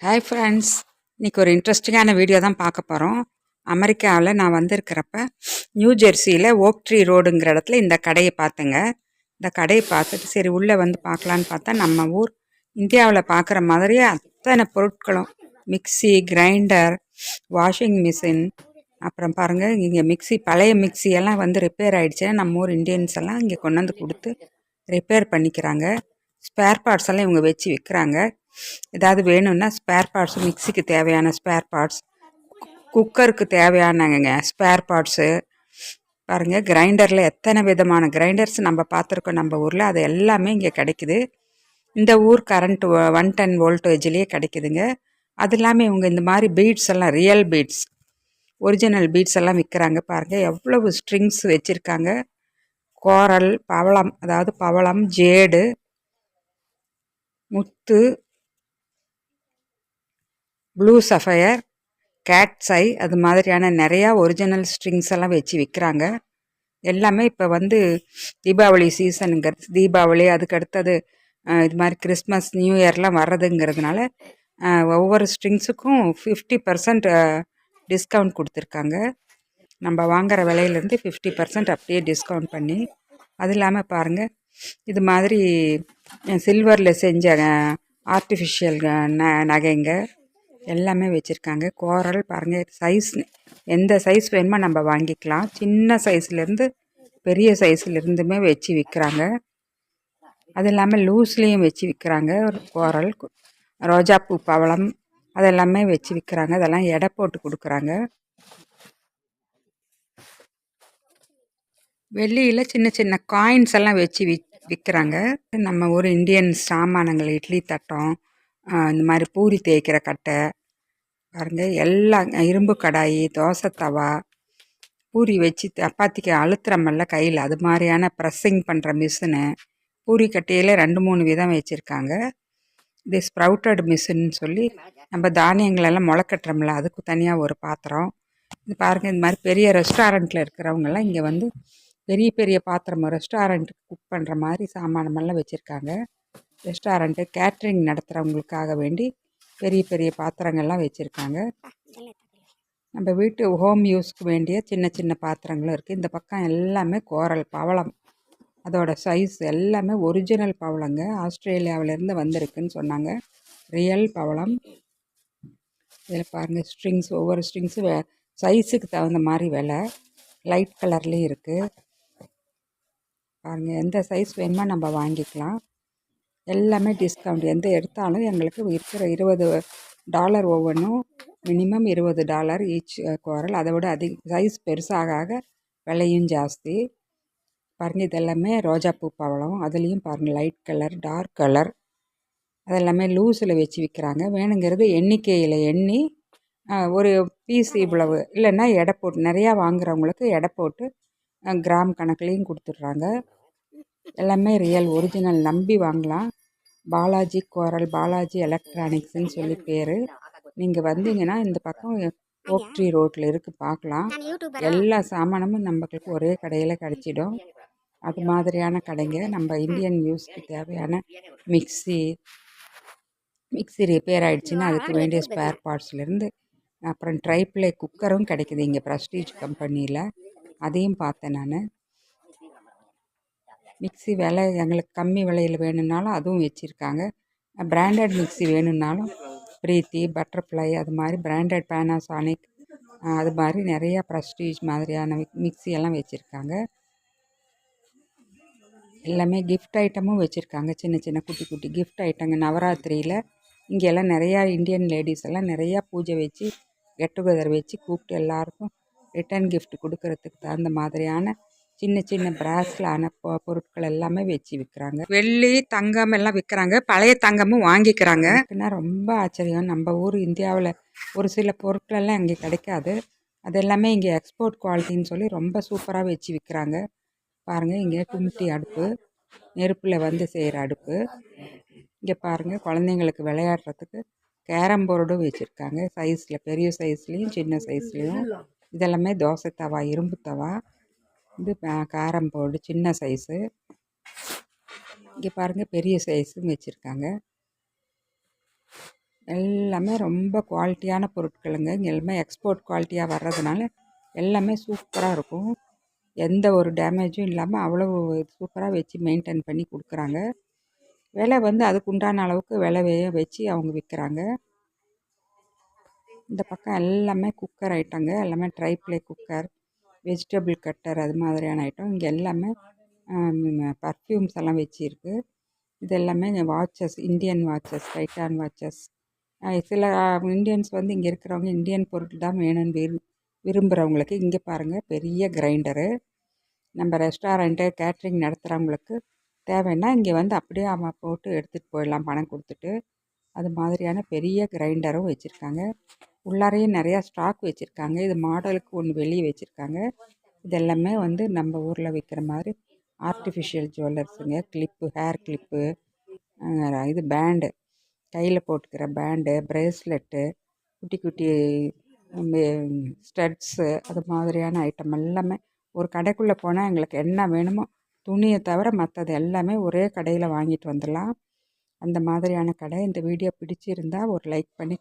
Hi friends இன்றைக்கி ஒரு இன்ட்ரெஸ்டிங்கான வீடியோ தான் பார்க்க போகிறோம் அமெரிக்காவில் நான் வந்திருக்கிறப்ப நியூ ஜெர்சியில் ஓக் ட்ரீ ரோடுங்கிற இடத்துல இந்த கடையை பார்த்தேங்க. இந்த கடையை பார்த்துட்டு சரி உள்ளே வந்து பார்க்கலான்னு பார்த்தா நம்ம ஊர் இந்தியாவில் பார்க்குற மாதிரியே அத்தனை பொருட்களும். Mixie grinder washing machine. அப்புறம் பாருங்கள் இங்கே மிக்ஸி பழைய மிக்ஸி எல்லாம் வந்து ரிப்பேர் ஆகிடுச்சுன்னா நம்ம ஊர் இந்தியன்ஸ் எல்லாம் இங்கே கொண்டு வந்து கொடுத்து ரிப்பேர் பண்ணிக்கிறாங்க. ஸ்பேர் பார்ட்ஸ் எல்லாம் இவங்க வச்சு விற்கிறாங்க ஏதாவது வேணும்னா ஸ்பேர் பார்ட்ஸ் மிக்ஸிக்கு தேவையான ஸ்பேர் பார்ட்ஸ் குக்கருக்கு தேவையானங்க ஸ்பேர் பார்ட்ஸு பாருங்கள் கிரைண்டரில் எத்தனை விதமான கிரைண்டர்ஸ் நம்ம பார்த்துருக்கோம் நம்ம ஊரில். அது எல்லாமே இங்கே கிடைக்குது. இந்த ஊர் கரண்ட் ஒன் டென் வோல்டேஜ்லேயே கிடைக்குதுங்க. அது இல்லாமல் இவங்க இந்த மாதிரி பீட்ஸ் எல்லாம் ரியல் பீட்ஸ் ஒரிஜினல் பீட்ஸ் எல்லாம் விற்கிறாங்க பாருங்கள் எவ்வளவு ஸ்ட்ரிங்ஸ் வச்சுருக்காங்க. கோரல் பவளம் அதாவது பவளம் ஜேடு முத்து ப்ளூ சஃபயர் கேட்ஸை அது மாதிரியான நிறையா ஒரிஜினல் ஸ்ட்ரிங்ஸ் எல்லாம் வச்சு விற்கிறாங்க எல்லாமே இப்போ வந்து தீபாவளி சீசனுங்கிறது தீபாவளி அதுக்கு அடுத்தது இது மாதிரி கிறிஸ்மஸ் நியூ இயர்லாம் வர்றதுங்கிறதுனால ஒவ்வொரு ஸ்ட்ரிங்ஸுக்கும் ஃபிஃப்டி பர்சன்ட் டிஸ்கவுண்ட் கொடுத்துருக்காங்க. நம்ம வாங்குற விலையிலேருந்து ஃபிஃப்டி பர்சன்ட் அப்படியே டிஸ்கவுண்ட் பண்ணி அது இல்லாமல் பாருங்கள் இது மாதிரி சில்வரில் செஞ்ச ஆர்டிஃபிஷியல் ந நகைங்க எல்லாமே வச்சுருக்காங்க. கோரல் பாருங்கள் சைஸ் எந்த சைஸ் வேணுமோ நம்ம வாங்கிக்கலாம். சின்ன சைஸ்லேருந்து பெரிய சைஸ்லேருந்துமே வச்சு விற்கிறாங்க அது இல்லாமல் லூஸ்லேயும் வச்சு விற்கிறாங்க கோரல் ரோஜாப்பூ பவளம் அதெல்லாமே வச்சு விற்கிறாங்க அதெல்லாம் எடை போட்டு கொடுக்குறாங்க. வெள்ளியில் சின்ன சின்ன காயின்ஸ் எல்லாம் வச்சு விற் விற்கிறாங்க நம்ம ஒரு இந்தியன் சாமானங்கள் இட்லி தட்டம் இந்த மாதிரி பூரி தேய்க்கிற கட்டை பாருங்க எல்லாம் இரும்பு கடாயி தோசை தவா பூரி வச்சு சப்பாத்திக்கு அழுத்துறமல்ல கையில் அது மாதிரியான ப்ரெஸ்ஸிங் பண்ணுற மிஷினு பூரி கட்டையில் ரெண்டு மூணு விதம் வச்சுருக்காங்க. இது ஸ்ப்ரவுட்டட் மிஷின்னு சொல்லி நம்ம தானியங்களெல்லாம் முளைக்கட்டுறோம்ல அதுக்கு தனியாக ஒரு பாத்திரம். இது பாருங்கள் இந்த மாதிரி பெரிய ரெஸ்டாரண்ட்டில் இருக்கிறவங்கெல்லாம் இங்கே வந்து பெரிய பெரிய பாத்திரம் ரெஸ்டாரண்ட்டுக்கு குக் பண்ணுற மாதிரி சாமானமெல்லாம் வச்சுருக்காங்க. ரெஸ்டாரண்ட்டு கேட்ரிங் நடத்துகிறவங்களுக்காக வேண்டி பெரிய பெரிய பாத்திரங்கள்லாம் வச்சுருக்காங்க. நம்ம வீட்டு ஹோம் யூஸ்க்கு வேண்டிய சின்ன சின்ன பாத்திரங்களும் இருக்குது இந்த பக்கம் எல்லாமே கோரல் பவளம். அதோட சைஸ் எல்லாமே ஒரிஜினல் பவளங்க. ஆஸ்திரேலியாவிலேருந்து வந்திருக்குன்னு சொன்னாங்க. ரியல் பவளம். இதில் பாருங்கள் ஸ்ட்ரிங்ஸ் ஒவ்வொரு ஸ்ட்ரிங்ஸும் வே சைஸுக்கு தகுந்த மாதிரி விலை. லைட் கலர்லேயும் இருக்குது பாருங்கள் எந்த சைஸ் வேணுமோ நம்ம வாங்கிக்கலாம். எல்லாமே டிஸ்கவுண்ட் எந்த எடுத்தாலும் எங்களுக்கு இருக்கிற இருபது டாலர் ஒவ்வொன்றும் மினிமம் இருபது டாலர் ஈச் குரல் அதை விட அதிக சைஸ் பெருசாக ஆக விலையும் ஜாஸ்தி. பாருங்கள் இதெல்லாமே ரோஜாப்பூ பவளம். அதுலேயும் பாருங்கள் லைட் கலர் டார்க் கலர் அதெல்லாமே லூஸில் வச்சு விற்கிறாங்க வேணுங்கிறது எண்ணிக்கையில் எண்ணி ஒரு பீஸ் இவ்வளவு. இல்லைன்னா எடை போட்டு நிறையா வாங்குறவங்களுக்கு எடை போட்டு கிராம் கணக்குலேயும் கொடுத்துட்றாங்க. எல்லாமே ரியல் ஒரிஜினல். நம்பி வாங்கலாம். பாலாஜி கோரல் பாலாஜி எலக்ட்ரானிக்ஸ்ன்னு சொல்லி பேர். நீங்கள் வந்தீங்கன்னா இந்த பக்கம் ஓக்ட்ரி ரோட்டில் இருக்குது பார்க்கலாம் எல்லா சாமானமும் நம்மளுக்கு ஒரே கடையில் கிடச்சிடும். அது மாதிரியான கடைங்க. நம்ம இந்தியன் யூஸ்க்கு தேவையான மிக்ஸி மிக்சி ரிப்பேர் ஆகிடுச்சின்னா அதுக்கு வேண்டிய ஸ்பேர் பார்ட்ஸ்லேருந்து அப்புறம் ட்ரைப்ளே குக்கரும் கிடைக்குது இங்கே ப்ரஸ்டீஜ் கம்பெனியில் அதையும் பார்த்தேன் நான். மிக்ஸி விலை எங்களுக்கு கம்மி விலையில் வேணும்னாலும் அதுவும் வச்சுருக்காங்க. பிராண்டட் மிக்ஸி வேணும்னாலும் பிரீத்தி பட்டர்ஃப்ளை அது மாதிரி பிராண்டட் பேனாசானிக் அது மாதிரி நிறையா ப்ரஸ்டீஜ் மாதிரியான மிக்ஸி எல்லாம் வச்சுருக்காங்க. எல்லாமே கிஃப்ட் ஐட்டமும் வச்சுருக்காங்க. சின்ன சின்ன குட்டி குட்டி கிஃப்ட் ஐட்டங்க நவராத்திரியில் இங்கெல்லாம் நிறையா இந்தியன் லேடிஸ் எல்லாம் நிறையா பூஜை வச்சு கெட் டுகெதர் வச்சு கூப்பிட்டு எல்லாருக்கும் ரிட்டர்ன் gift கொடுக்கறதுக்கு தகுந்த மாதிரியான சின்ன சின்ன பிராஸில் ஆன பொ பொருட்கள் எல்லாமே வச்சு விற்கிறாங்க வெள்ளி தங்கம் எல்லாம் விற்கிறாங்க பழைய தங்கமும் வாங்கிக்கிறாங்க. ரொம்ப ஆச்சரியம். நம்ம ஊர் இந்தியாவில் ஒரு சில பொருட்கள் எல்லாம் இங்கே கிடைக்காது. அது எல்லாமே இங்கே எக்ஸ்போர்ட் குவாலிட்டின்னு சொல்லி ரொம்ப சூப்பராக வச்சு விற்கிறாங்க பாருங்கள் இங்கே கும்டி அடுப்பு நெருப்பில் வந்து செய்கிற அடுப்பு. இங்கே பாருங்கள் குழந்தைங்களுக்கு விளையாடுறதுக்கு கேரம் போர்டும் வச்சுருக்காங்க. சைஸில் பெரிய சைஸ்லேயும் சின்ன சைஸ்லேயும் இதெல்லாமே தோசை தவா இரும்பு தவா இது காரம் போர்டு சின்ன சைஸு இங்கே பாருங்கள் பெரிய சைஸும் வச்சுருக்காங்க. எல்லாமே ரொம்ப குவாலிட்டியான பொருட்களுங்க. இங்கே எல்லாமே எக்ஸ்போர்ட் குவாலிட்டியாக வர்றதுனால எல்லாமே சூப்பராக இருக்கும். எந்த ஒரு டேமேஜும் இல்லாமல் அவ்வளோ சூப்பராக வச்சு மெயின்டைன் பண்ணி கொடுக்குறாங்க. விலை வந்து அதுக்கு உண்டான அளவுக்கு விலைய வச்சு அவங்க விற்கிறாங்க. இந்த பக்கம் எல்லாமே குக்கர் ஐட்டங்க எல்லாமே tri ply cooker vegetable cutter அது மாதிரியான ஐட்டம் இங்கே எல்லாமே பர்ஃப்யூம்ஸ் எல்லாம் வச்சுருக்கு. இது எல்லாமே watches Indian watches Titan watches சில இந்தியன்ஸ் வந்து இங்கே இருக்கிறவங்க இந்தியன் பொருட்கள் தான் வேணும்னு விரு விரும்புகிறவங்களுக்கு இங்கே பாருங்கள் பெரிய கிரைண்டரு நம்ம ரெஸ்டாரண்ட்டு கேட்ரிங் நடத்துகிறவங்களுக்கு தேவைன்னா இங்கே வந்து அப்படியே அவன் போட்டு எடுத்துகிட்டு போயிடலாம் பணம் கொடுத்துட்டு. அது மாதிரியான பெரிய கிரைண்டரும் வச்சுருக்காங்க. உள்ளாரையும் நிறையா ஸ்டாக் வச்சுருக்காங்க. இது மாடலுக்கு ஒன்று வெளியே வச்சுருக்காங்க. இதெல்லாமே வந்து நம்ம ஊரில் விற்கிற மாதிரி ஆர்டிஃபிஷியல் ஜுவல்லர்ஸுங்க கிளிப்பு ஹேர் கிளிப்பு இது பேண்டு கையில் போட்டுக்கிற பேண்டு ப்ரேஸ்லெட்டு குட்டி குட்டி ஸ்டட்ஸு அது மாதிரியான ஐட்டம் எல்லாமே ஒரு கடைக்குள்ளே போனால் எங்களுக்கு என்ன வேணுமோ துணியை தவிர மற்றது எல்லாமே ஒரே கடையில் வாங்கிட்டு வந்துடலாம். அந்த மாதிரியான கடை. இந்த வீடியோ பிடிச்சிருந்தா ஒரு லைக் பண்ணி